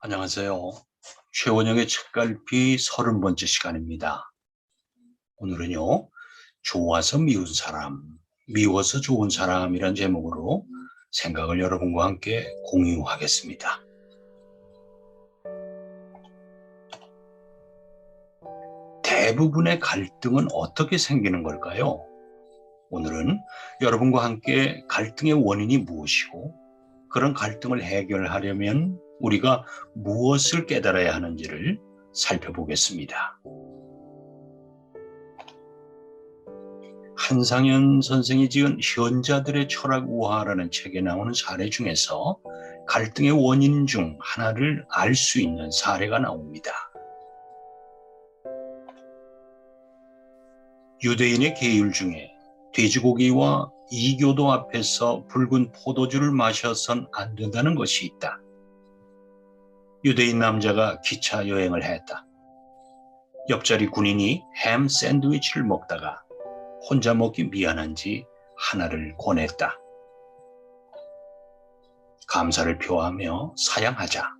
안녕하세요. 최원영의 책갈피 서른 번째 시간입니다. 오늘은요, 좋아서 미운 사람, 미워서 좋은 사람이란 제목으로 생각을 여러분과 함께 공유하겠습니다. 대부분의 갈등은 어떻게 생기는 걸까요? 오늘은 여러분과 함께 갈등의 원인이 무엇이고 그런 갈등을 해결하려면 우리가 무엇을 깨달아야 하는지를 살펴보겠습니다. 한상현 선생이 지은 현자들의 철학 우화라는 책에 나오는 사례 중에서 갈등의 원인 중 하나를 알 수 있는 사례가 나옵니다. 유대인의 계율 중에 돼지고기와 이교도 앞에서 붉은 포도주를 마셔선 안 된다는 것이 있다. 유대인 남자가 기차 여행을 했다. 옆자리 군인이 햄 샌드위치를 먹다가 혼자 먹기 미안한지 하나를 권했다. 감사를 표하며 사양하자.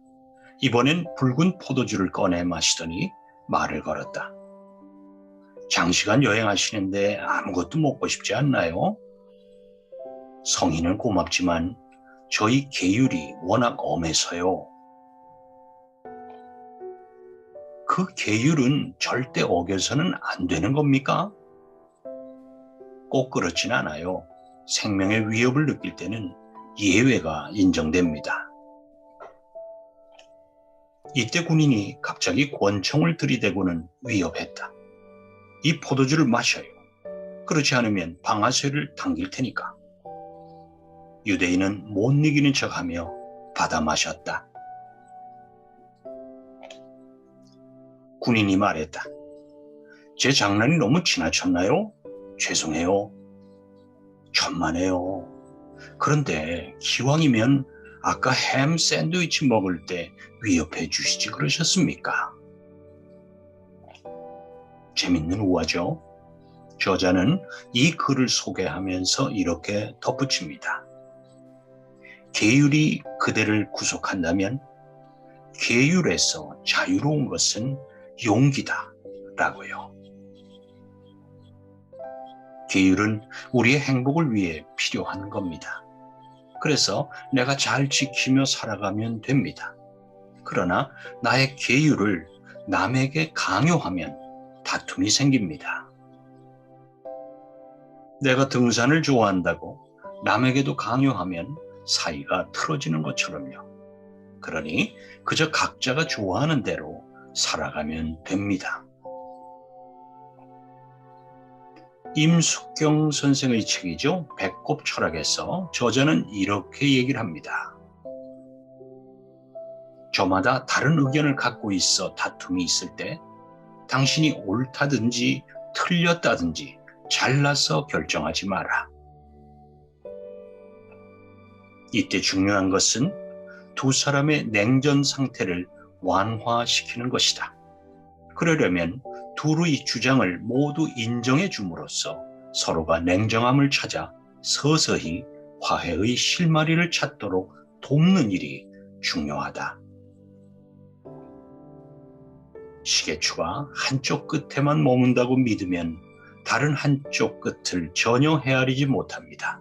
이번엔 붉은 포도주를 꺼내 마시더니 말을 걸었다. 장시간 여행하시는데 아무것도 먹고 싶지 않나요? 성인은 고맙지만 저희 계율이 워낙 엄해서요. 그 계율은 절대 어겨서는 안 되는 겁니까? 꼭 그렇진 않아요. 생명의 위협을 느낄 때는 예외가 인정됩니다. 이때 군인이 갑자기 권총을 들이대고는 위협했다. 이 포도주를 마셔요. 그렇지 않으면 방아쇠를 당길 테니까. 유대인은 못 이기는 척하며 받아 마셨다. 군인이 말했다. 제 장난이 너무 지나쳤나요? 죄송해요. 천만에요. 그런데 기왕이면 아까 햄 샌드위치 먹을 때 위협해 주시지 그러셨습니까? 재밌는 우화죠. 저자는 이 글을 소개하면서 이렇게 덧붙입니다. 계율이 그대를 구속한다면 계율에서 자유로운 것은 용기다 라고요. 계율은 우리의 행복을 위해 필요한 겁니다. 그래서 내가 잘 지키며 살아가면 됩니다. 그러나 나의 계율을 남에게 강요하면 다툼이 생깁니다. 내가 등산을 좋아한다고 남에게도 강요하면 사이가 틀어지는 것처럼요. 그러니 그저 각자가 좋아하는 대로 살아가면 됩니다. 임숙경 선생의 책이죠. 배꼽 철학에서 저자는 이렇게 얘기를 합니다. 저마다 다른 의견을 갖고 있어 다툼이 있을 때 당신이 옳다든지 틀렸다든지 잘라서 결정하지 마라. 이때 중요한 것은 두 사람의 냉전 상태를 완화시키는 것이다. 그러려면 둘의 주장을 모두 인정해 줌으로써 서로가 냉정함을 찾아 서서히 화해의 실마리를 찾도록 돕는 일이 중요하다. 시계추가 한쪽 끝에만 머문다고 믿으면 다른 한쪽 끝을 전혀 헤아리지 못합니다.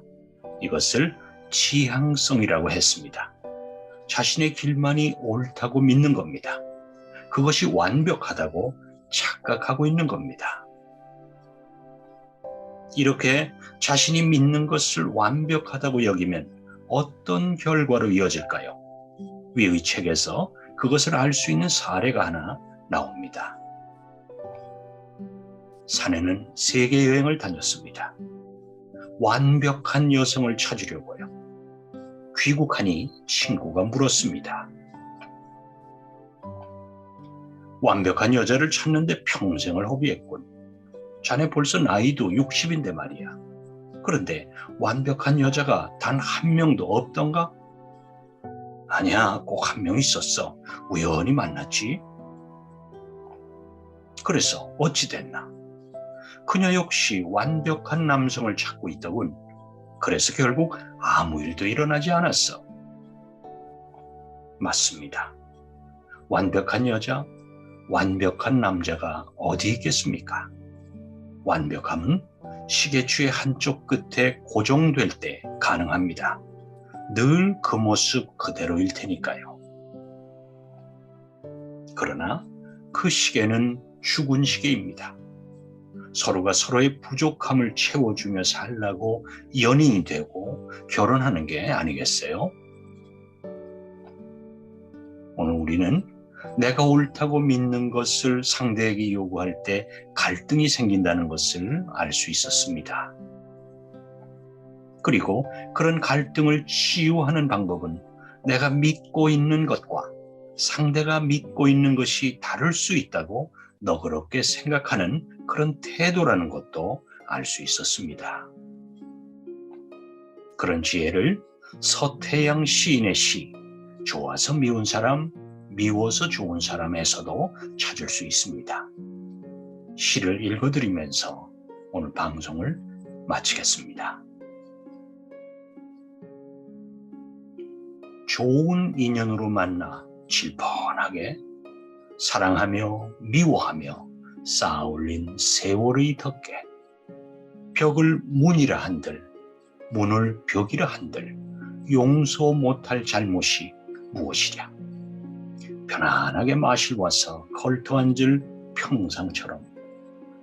이것을 지향성이라고 했습니다. 자신의 길만이 옳다고 믿는 겁니다. 그것이 완벽하다고 착각하고 있는 겁니다. 이렇게 자신이 믿는 것을 완벽하다고 여기면 어떤 결과로 이어질까요? 위의 책에서 그것을 알 수 있는 사례가 하나 나옵니다. 사내는 세계 여행을 다녔습니다. 완벽한 여성을 찾으려고요. 귀국하니 친구가 물었습니다. 완벽한 여자를 찾는데 평생을 허비했군. 자네 벌써 나이도 60인데 말이야. 그런데 완벽한 여자가 단 한 명도 없던가? 아니야, 꼭 한 명 있었어. 우연히 만났지. 그래서 어찌 됐나? 그녀 역시 완벽한 남성을 찾고 있더군. 그래서 결국 아무 일도 일어나지 않았어. 맞습니다. 완벽한 여자, 완벽한 남자가 어디 있겠습니까? 완벽함은 시계추의 한쪽 끝에 고정될 때 가능합니다. 늘 그 모습 그대로일 테니까요. 그러나 그 시계는 죽은 시계입니다. 서로가 서로의 부족함을 채워주며 살라고 연인이 되고 결혼하는 게 아니겠어요? 오늘 우리는 내가 옳다고 믿는 것을 상대에게 요구할 때 갈등이 생긴다는 것을 알 수 있었습니다. 그리고 그런 갈등을 치유하는 방법은 내가 믿고 있는 것과 상대가 믿고 있는 것이 다를 수 있다고 너그럽게 생각하는 그런 태도라는 것도 알 수 있었습니다. 그런 지혜를 서태양 시인의 시, 좋아서 미운 사람, 미워서 좋은 사람에서도 찾을 수 있습니다. 시를 읽어드리면서 오늘 방송을 마치겠습니다. 좋은 인연으로 만나 질펀하게 사랑하며 미워하며 쌓아올린 세월의 덮개 벽을 문이라 한들 문을 벽이라 한들 용서 못할 잘못이 무엇이랴? 편안하게 마실 와서 걸터 앉을 평상처럼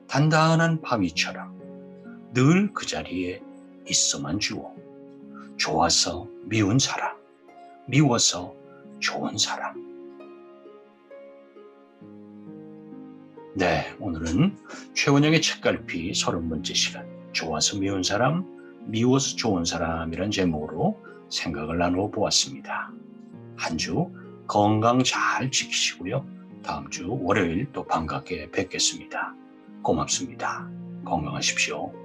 단단한 바위처럼 늘 그 자리에 있어만 주어 좋아서 미운 사람 미워서 좋은 사람 네, 오늘은 최원영의 책갈피 30번째 시간 좋아서 미운 사람, 미워서 좋은 사람이란 제목으로 생각을 나누어 보았습니다. 한 주 건강 잘 지키시고요. 다음 주 월요일 또 반갑게 뵙겠습니다. 고맙습니다. 건강하십시오.